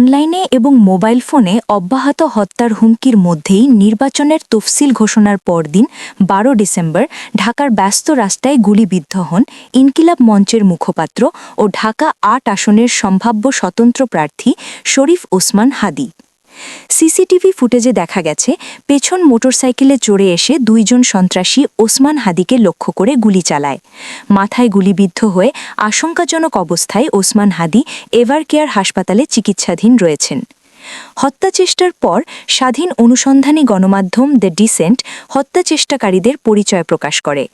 অনলাইনে এবং মোবাইল ফোনে অব্যাহত হত্যার হুমকির মধ্যেই নির্বাচনের তফসিল ঘোষণার পরদিন বারো ডিসেম্বর ঢাকার ব্যস্ত রাস্তায় গুলিবিদ্ধ হন ইনকিলাব মঞ্চের মুখপাত্র ও ঢাকা আট আসনের সম্ভাব্য স্বতন্ত্র প্রার্থী শরীফ ওসমান হাদি। সিসিটিভি ফুটেজে দেখা গেছে, পেছন মোটরসাইকেলে চড়ে এসে দুইজন সন্ত্রাসী ওসমান হাদিকে লক্ষ্য করে গুলি চালায়। মাথায় গুলিবিদ্ধ হয়ে আশঙ্কাজনক অবস্থায় ওসমান হাদি এভার কেয়ার হাসপাতালে চিকিৎসাধীন রয়েছেন। হত্যাচেষ্টার পর স্বাধীন অনুসন্ধানী গণমাধ্যম দ্য ডিসেন্ট হত্যাচেষ্টাকারীদের পরিচয় প্রকাশ করে।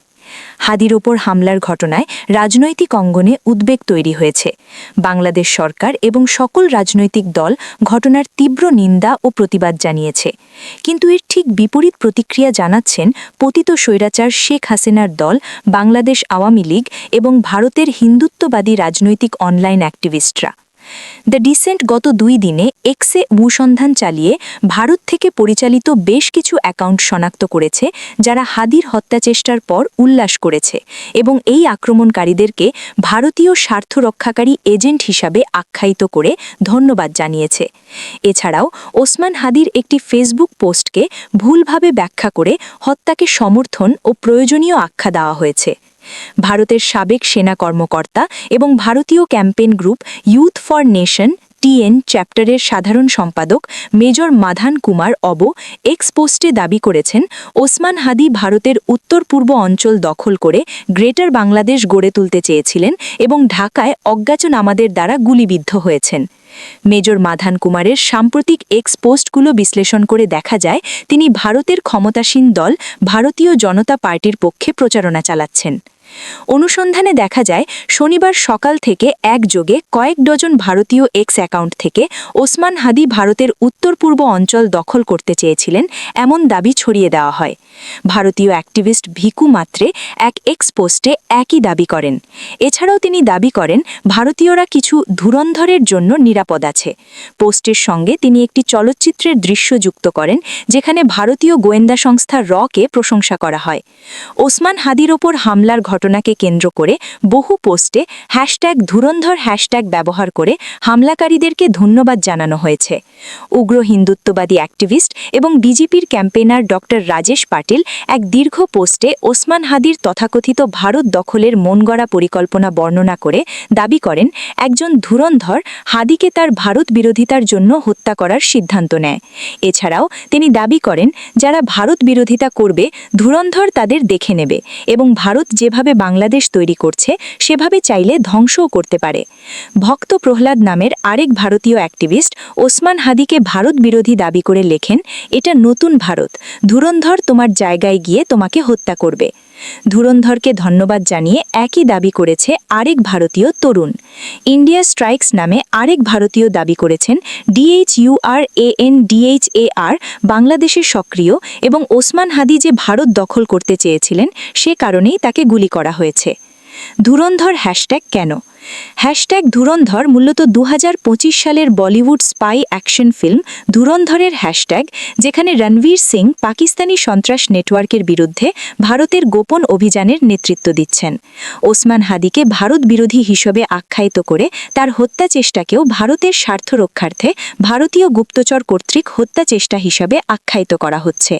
হাদির ওপর হামলার ঘটনায় রাজনৈতিক অঙ্গনে উদ্বেগ তৈরি হয়েছে। বাংলাদেশ সরকার এবং সকল রাজনৈতিক দল ঘটনার তীব্র নিন্দা ও প্রতিবাদ জানিয়েছে। কিন্তু এর ঠিক বিপরীত প্রতিক্রিয়া জানাচ্ছেন পতিত স্বৈরাচার শেখ হাসিনার দল, বাংলাদেশ আওয়ামী লীগ এবং ভারতের হিন্দুত্ববাদী রাজনৈতিক অনলাইন অ্যাক্টিভিস্টরা। দ্য ডিসেন্ট গত দুই দিনে এক্সে অনুসন্ধান চালিয়ে ভারত থেকে পরিচালিত বেশ কিছু অ্যাকাউন্ট শনাক্ত করেছে, যারা হাদির হত্যাচেষ্টার পর উল্লাস করেছে এবং এই আক্রমণকারীদেরকে ভারতীয় স্বার্থ রক্ষাকারী এজেন্ট হিসাবে আখ্যায়িত করে ধন্যবাদ জানিয়েছে। এছাড়াও ওসমান হাদির একটি ফেসবুক পোস্টকে ভুলভাবে ব্যাখ্যা করে হত্যাকে সমর্থন ও প্রয়োজনীয় আখ্যা দেওয়া হয়েছে। ভারতের সাবেক সেনা কর্মকর্তা এবং ভারতীয় campaign group youth for nation, TN, চ্যাপ্টারের সাধারণ সম্পাদক মেজর মাধান কুমার অব এক্স পোস্টে দাবি করেছেন, ওসমান হাদি ভারতের উত্তর পূর্ব অঞ্চল দখল করে গ্রেটার বাংলাদেশ গড়ে তুলতে চেয়েছিলেন এবং ঢাকায় অজ্ঞাচন আমাদের দ্বারা গুলিবিদ্ধ হয়েছেন। মেজর মাধান কুমারের সাম্প্রতিক এক্স পোস্টগুলো বিশ্লেষণ করে দেখা যায়, তিনি ভারতের ক্ষমতাসীন দল ভারতীয় জনতা পার্টির পক্ষে প্রচারণা চালাচ্ছেন। অনুসন্ধানে দেখা যায়, শনিবার সকাল থেকে একযোগে কয়েক ডজন ভারতীয় এক্স অ্যাকাউন্ট থেকে ওসমান হাদি ভারতের উত্তর পূর্ব অঞ্চল দখল করতে চেয়েছিলেন, এমন দাবি ছড়িয়ে দেওয়া হয়। ভারতীয় অ্যাক্টিভিস্ট ভিকু মাত্রে এক এক্স পোস্টে একই দাবি করেন। এছাড়াও তিনি দাবি করেন, ভারতীয়রা কিছু ধুরন্ধরের জন্য নিরাপদ আছে। পোস্টের সঙ্গে তিনি একটি চলচ্চিত্রের দৃশ্য যুক্ত করেন, যেখানে ভারতীয় গোয়েন্দা সংস্থা রকে প্রশংসা করা হয়। ওসমান হাদির ওপর হামলার ঘটনাকে কেন্দ্র করে বহু পোস্টে হ্যাশট্যাগ ধুরন্ধর হ্যাশট্যাগ ব্যবহার করে হামলাকারীদেরকে ধন্যবাদ জানানো হয়েছে। উগ্র হিন্দুত্ববাদী অ্যাক্টিভিস্ট এবং ডিজিপির ক্যাম্পেনার ডক্টর রাজেশ পাটিল এক দীর্ঘ পোস্টে ওসমান হাদির তথাকথিত ভারত দখলের মনগড়া পরিকল্পনা বর্ণনা করে দাবি করেন, একজন ধুরন্ধর হাদিকে তার ভারত বিরোধিতার জন্য হত্যা করার সিদ্ধান্ত নেয়। এছাড়াও তিনি দাবি করেন, যারা ভারত বিরোধিতা করবে, ধুরন্ধর তাদের দেখে নেবে এবং ভারত যেভাবে বাংলাদেশ তৈরি করছে, সেভাবে চাইলে ধ্বংসও করতে পারে। ভক্ত প্রহ্লাদ নামের আরেক ভারতীয় অ্যাক্টিভিস্ট ওসমান হাদিকে ভারত বিরোধী দাবি করে লেখেন, এটা নতুন ভারত। ধুরন্ধর তোমার জায়গায় গিয়ে তোমাকে হত্যা করবে। ধুরন্ধরকে ধন্যবাদ জানিয়ে একই দাবি করেছে আরেক ভারতীয় তরুণ। ইন্ডিয়া স্ট্রাইকস নামে আরেক ভারতীয় দাবি করেছেন ডিএইচইউআর এএন ডিএইচএআর বাংলাদেশের সক্রিয় এবং ওসমান হাদি যে ভারত দখল করতে চেয়েছিলেন, সে কারণেই তাকে গুলি করা হয়েছে। ধুরন্ধর হ্যাশট্যাগ কেন? হ্যাশট্যাগ ধুরন্ধর মূলত দু হাজার পঁচিশ সালের বলিউড স্পাই অ্যাকশন ফিল্ম ধুরন্ধরের হ্যাশট্যাগ, যেখানে রণবীর সিং পাকিস্তানি সন্ত্রাস নেটওয়ার্কের বিরুদ্ধে ভারতের গোপন অভিযানের নেতৃত্ব দিচ্ছেন। ওসমান হাদিকে ভারত বিরোধী হিসেবে আখ্যায়িত করে তার হত্যা চেষ্টাকেও ভারতের স্বার্থ রক্ষার্থে ভারতীয় গুপ্তচর কর্তৃক হত্যা চেষ্টা হিসাবে আখ্যায়িত করা হচ্ছে।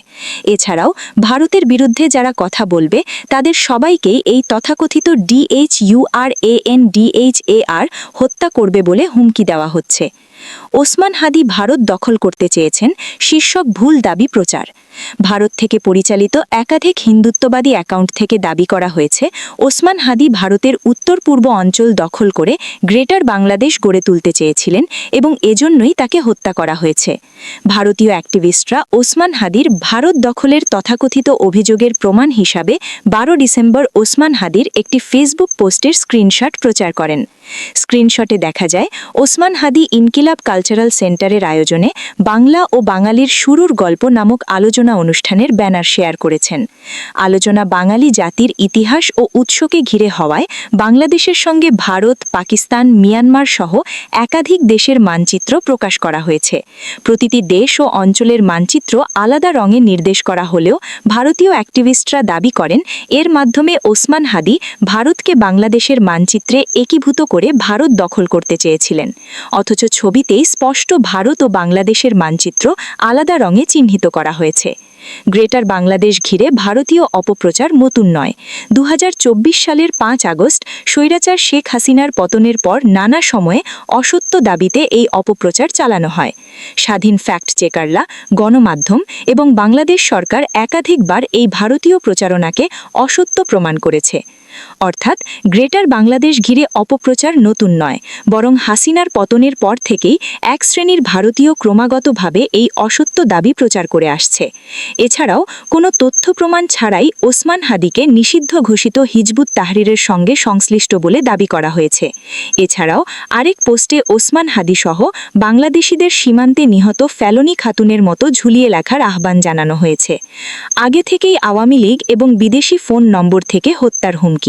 এছাড়াও ভারতের বিরুদ্ধে যারা কথা বলবে, তাদের সবাইকেই এই তথাকথিত ডিএইচইউআরএএন ডিএইচএআর হত্যা করবে বলে হুমকি দেওয়া হচ্ছে। ওসমান হাদি ভারত দখল করতে চেয়েছেন, শীর্ষক ভুল দাবি প্রচার। ভারত থেকে পরিচালিত একাধিক হিন্দুত্ববাদী অ্যাকাউন্ট থেকে দাবি করা হয়েছে, ওসমান হাদি ভারতের উত্তর পূর্ব অঞ্চল দখল করে গ্রেটার বাংলাদেশ গড়ে তুলতে চেয়েছিলেন এবং এজন্যই তাকে হত্যা করা হয়েছে। ভারতীয় অ্যাক্টিভিস্টরা ওসমান হাদির ভারত দখলের তথাকথিত অভিযোগের প্রমাণ হিসাবে বারো ডিসেম্বর ওসমান হাদির একটি ফেসবুক পোস্টের স্ক্রিনশট প্রচার করেন। স্ক্রিনশটে দেখা যায়, ওসমান হাদি ইনকিলাব কালচারাল সেন্টারের আয়োজনে বাংলা ও বাঙালির শুরুর গল্প নামক আলোচনা আলোচনা অনুষ্ঠানের ব্যানার শেয়ার করেছেন। আলোচনা বাঙালি জাতির ইতিহাস ও উৎসকে ঘিরে হওয়ায় বাংলাদেশের সঙ্গে ভারত, পাকিস্তান, মিয়ানমার সহ একাধিক দেশের মানচিত্র প্রকাশ করা হয়েছে। প্রতিটি দেশ ও অঞ্চলের মানচিত্র আলাদা রঙে নির্দেশ করা হলেও ভারতীয় অ্যাক্টিভিস্টরা দাবি করেন, এর মাধ্যমে ওসমান হাদি ভারতকে বাংলাদেশের মানচিত্রে একীভূত করে ভারত দখল করতে চেয়েছিলেন। অথচ ছবিতেই স্পষ্ট ভারত ও বাংলাদেশের মানচিত্র আলাদা রঙে চিহ্নিত করা হয়েছে। গ্রেটার বাংলাদেশ ঘিরে ভারতীয় অপপ্রচার নতুন নয়। দু সালের পাঁচ আগস্ট স্বৈরাচার শেখ হাসিনার পতনের পর নানা সময়ে অসত্য দাবিতে এই অপপ্রচার চালানো হয়। স্বাধীন ফ্যাক্ট চেকারলা গণমাধ্যম এবং বাংলাদেশ সরকার একাধিকবার এই ভারতীয় প্রচারণাকে অসত্য প্রমাণ করেছে। অর্থাৎ গ্রেটার বাংলাদেশ ঘিরে অপপ্রচার নতুন নয়, বরং হাসিনার পতনের পর থেকেই এক শ্রেণির ভারতীয় ক্রমাগতভাবে এই অসত্য দাবি প্রচার করে আসছে। এছাড়াও কোনো তথ্য প্রমাণ ছাড়াই ওসমান হাদিকে নিষিদ্ধ ঘোষিত হিজবুত তাহরিরের সঙ্গে সংশ্লিষ্ট বলে দাবি করা হয়েছে। এছাড়াও আরেক পোস্টে ওসমান হাদি সহ বাংলাদেশিদের সীমান্তে নিহত ফ্যালনি খাতুনের মতো ঝুলিয়ে লেখার আহ্বান জানানো হয়েছে। আগে থেকেই আওয়ামী লীগ এবং বিদেশি ফোন নম্বর থেকে হত্যার হুমকি।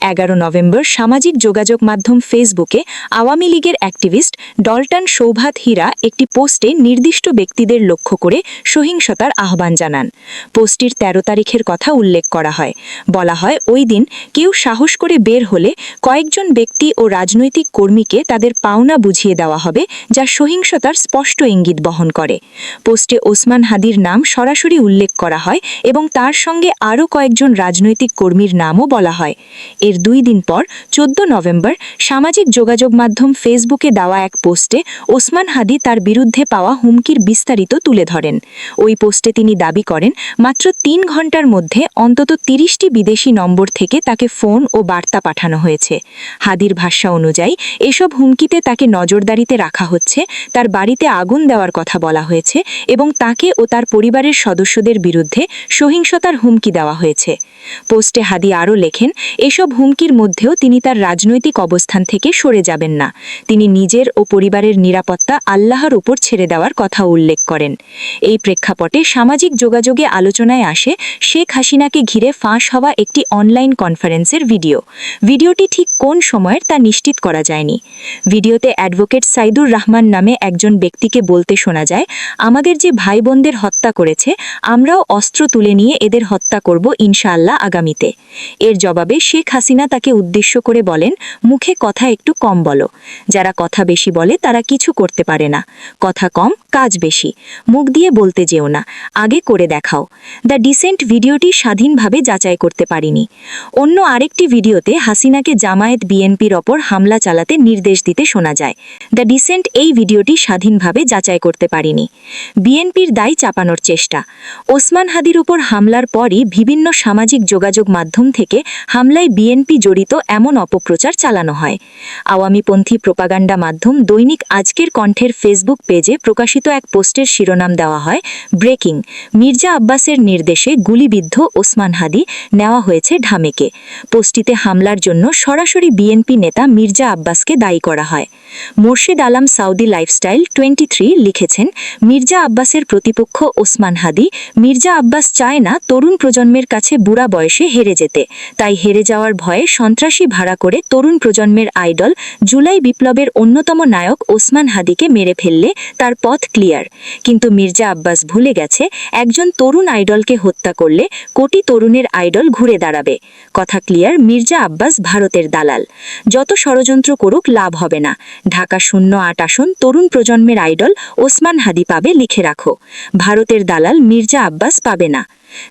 এগারো নভেম্বর সামাজিক যোগাযোগ মাধ্যম ফেসবুকে আওয়ামী লীগের অ্যাক্টিভিস্ট ডলটন সৌভাত হীরা একটি পোস্টে নির্দিষ্ট ব্যক্তিদের লক্ষ্য করে সহিংসতার আহ্বান জানান। পোস্টটির ১৩ তারিখের কথা উল্লেখ করা হয়। বলা হয়, ওই দিন কেউ সাহস করে বের হলে কয়েকজন ব্যক্তি ও রাজনৈতিক কর্মীকে তাদের পাওনা বুঝিয়ে দেওয়া হবে, যা সহিংসতার স্পষ্ট ইঙ্গিত বহন করে। পোস্টে ওসমান হাদির নাম সরাসরি উল্লেখ করা হয় এবং তার সঙ্গে আরও কয়েকজন রাজনৈতিক কর্মীর নামও বলা হয়। এর দুই দিন পর চোদ্দ নভেম্বর সামাজিক যোগাযোগ মাধ্যম ফেসবুকে দেওয়া এক পোস্টে ওসমান হাদি তার বিরুদ্ধে পাওয়া হুমকির বিস্তারিত তুলে ধরেন। ওই পোস্টে তিনি দাবি করেন, মাত্র তিন ঘণ্টার মধ্যে অন্তত তিরিশটি বিদেশি নম্বর থেকে তাকে ফোন ও বার্তা পাঠানো হয়েছে। হাদির ভাষ্য অনুযায়ী, এসব হুমকিতে তাকে নজরদারিতে রাখা হচ্ছে, তার বাড়িতে আগুন দেওয়ার কথা বলা হয়েছে এবং তাকে ও তার পরিবারের সদস্যদের বিরুদ্ধে সহিংসতার হুমকি দেওয়া হয়েছে। পোস্টে হাদি আরও লেখেন এসব হুমকির মধ্যেও তিনি তার রাজনৈতিক অবস্থান থেকে সরে যাবেন না। তিনি নিজের ও পরিবারের নিরাপত্তা আল্লাহর উপর ছেড়ে দেওয়ার কথা উল্লেখ করেন। এই প্রেক্ষাপটে সামাজিক যোগাযোগে আলোচনায় আসে শেখ হাসিনাকে ঘিরে ফাঁস হওয়া একটি অনলাইন কনফারেন্সের ভিডিও। ভিডিওটি ঠিক কোন সময়ের তা নিশ্চিত করা যায়নি। ভিডিওতে অ্যাডভোকেট সাইদুর রহমান নামে একজন ব্যক্তিকে বলতে শোনা যায়, আমাদের যে ভাই বোনদের হত্যা করেছে, আমরাও অস্ত্র তুলে নিয়ে এদের হত্যা করব ইনশাআল্লাহ আগামীতে। এর জবাবে শেখ হাসিনা তাকে উদ্দেশ্য করে বলেন, মুখে কথা একটু কম বলো। যারা কথা বেশি বলে তারা কিছু করতে পারে না। কথা কম, কাজ বেশি। মুখ দিয়ে বলতে যেও না। আগে করে দেখাও দ্য ডিসেন্ট ভিডিওটি স্বাধীনভাবে যাচাই করতে পারিনি। অন্য আরেকটি ভিডিওতে হাসিনাকে জামায়াত বিএনপির ওপর হামলা চালাতে নির্দেশ দিতে শোনা যায়। দ্য ডিসেন্ট এই ভিডিওটি স্বাধীনভাবে যাচাই করতে পারিনি। বিএনপির দায় চাপানোর চেষ্টা। ওসমান হাদির উপর হামলার পরই বিভিন্ন সামাজিক যোগাযোগ মাধ্যম থেকে হামলায় বিএনপি জড়িত এমন অপপ্রচার চালানো হয়। আওয়ামীপন্থী প্রোপাগান্ডা মাধ্যম দৈনিক আজকের কণ্ঠের ফেসবুক পেজে প্রকাশিত এক পোস্টের শিরোনাম দেওয়া হয়, ব্রেকিং মির্জা আব্বাসের নির্দেশে গুলিবিদ্ধ ওসমান হাদি নেওয়া হয়েছে ঢামেকে। পোস্টটিতে হামলার জন্য সরাসরি বিএনপি নেতা মির্জা আব্বাসকে দায়ী করা হয়। মোর্শেদ আলাম সাউদি লাইফস্টাইল টোয়েন্টি থ্রি লিখেছেন, মির্জা আব্বাসের প্রতিপক্ষ ওসমান হাদি, মির্জা আব্বাস চায় না তরুণ প্রজন্মের কাছে বুড়া বয়সে হেরে যেতে, তাই হেরে যাওয়ার ভয়ে সন্ত্রাসী ভাড়া করে তরুণ প্রজন্মের আইডল জুলাই বিপ্লবের অন্যতম নায়ক ওসমান হাদিকে মেরে ফেললে তার পথ ক্লিয়ার। কিন্তু মির্জা আব্বাস ভুলে গেছে একজন তরুণ আইডলকে হত্যা করলে কোটি তরুণের আইডল ঘুরে দাঁড়াবে। কথা ক্লিয়ার, মির্জা আব্বাস ভারতের দালাল। যত ষড়যন্ত্র করুক, লাভ হবে না। ঢাকা শূন্য আট আসন তরুণ প্রজন্মের আইডল ওসমান হাদি পাবে, লিখে রাখো। ভারতের দালাল মির্জা আব্বাস পাবে না।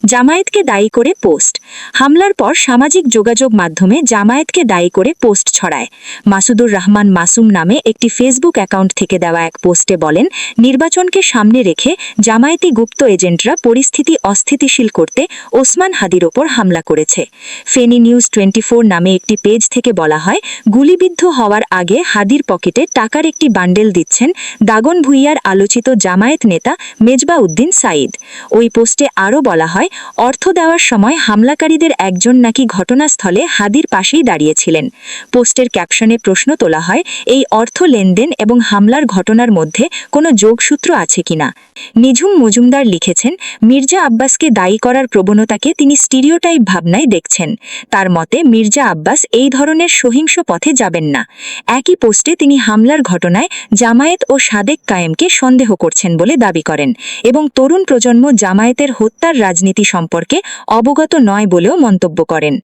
জামায়াতকে দায়ী করে পোস্ট। হামলার পর সামাজিক যোগাযোগ মাধ্যমে জামায়াতকে দায়ী করে পোস্ট ছড়ায়। মাসুদুর রহমান মাসুম নামে একটি ফেসবুক অ্যাকাউন্ট থেকে দেওয়া এক পোস্টে বলেন, নির্বাচনকে সামনে রেখে জামায়াতি গুপ্ত এজেন্টরা পরিস্থিতি অস্থিতিশীল করতে ওসমান হাদির ওপর হামলা করেছে। ফেনি নিউজ টোয়েন্টি নামে একটি পেজ থেকে বলা হয়, গুলিবিদ্ধ হওয়ার আগে হাদির পকেটে টাকার একটি বান্ডেল দিচ্ছেন দাগন ভুইয়ার আলোচিত জামায়াত নেতা মেজবা উদ্দিন সাইদ ওই পোস্টে আরও বলা হয় হয়, অর্থ দেওয়ার সময় হামলাকারীদের একজন নাকি ঘটনাস্থলে হাদির পাশেই দাঁড়িয়েছিলেন। পোস্টের ক্যাপশনে প্রশ্ন তোলা হয়, এই অর্থ লেনদেন এবং হামলার ঘটনার মধ্যে কোনো যোগসূত্র আছে কিনা? নিঝুম মজুমদার লিখেছেন, মির্জা আব্বাসকে দায়ী করার প্রবণতাকে তিনি স্টিরিওটাইপ ভাবনায় দেখছেন। তার মতে, মির্জা আব্বাস এই ধরনের সহিংস পথে যাবেন না। একই পোস্টে তিনি হামলার ঘটনায় জামায়াত ও সাদেক কায়েমকে সন্দেহ করছেন বলে দাবি করেন এবং তরুণ প্রজন্ম জামায়াতের হত্যার রাজনীতি সম্পর্কে অবগত নয় বলেও মন্তব্য করেন।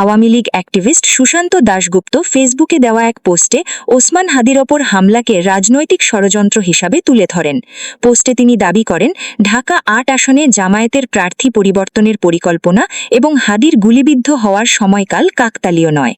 আওয়ামী লীগ অ্যাক্টিভিস্ট সুশান্ত দাশগুপ্ত ফেসবুকে দেওয়া এক পোস্টে ওসমান হাদির ওপর হামলাকে রাজনৈতিক ষড়যন্ত্র হিসাবে তুলে ধরেন। পোস্টে তিনি দাবি করেন, ঢাকা আট আসনে জামায়াতের প্রার্থী পরিবর্তনের পরিকল্পনা এবং হাদির গুলিবিদ্ধ হওয়ার সময়কাল কাকতালীয় নয়।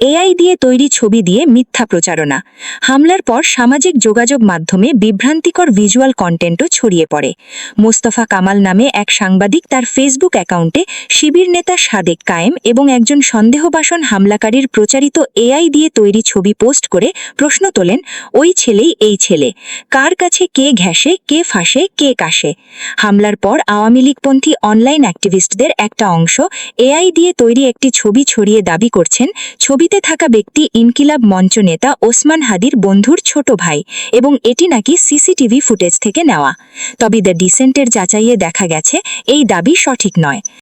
এআই দিয়ে তৈরি ছবি দিয়ে মিথ্যা প্রচারণা। হামলার পর সামাজিক যোগাযোগ মাধ্যমে বিভ্রান্তিকর ভিজুয়াল কন্টেন্টও ছড়িয়ে পড়ে। মোস্তফা কামাল নামে এক সাংবাদিক তার ফেসবুক অ্যাকাউন্টে শিবির নেতা সাদেক কায়েম এবং একজন সন্দেহবাসন হামলাকারীর প্রচারিত এআই দিয়ে তৈরি ছবি পোস্ট করে প্রশ্ন তোলেন, ওই ছেলেই এই ছেলে। কার কাছে কে ঘেঁষে কে ফাঁসে, কে কাশে? হামলার পর আওয়ামী লীগপন্থী অনলাইন অ্যাক্টিভিস্টদের একটা অংশ এআই দিয়ে তৈরি একটি ছবি ছড়িয়ে দাবি করছেন, ছবিতে থাকা ব্যক্তি ইনকিলাব মঞ্চ নেতা ওসমান হাদির বন্ধুর ছোট ভাই এবং এটি নাকি সিসিটিভি ফুটেজ থেকে নেওয়া। তবে দ্য ডিসেন্টের যাচাইয়ে দেখা গেছে, এই দাবি সঠিক নয়।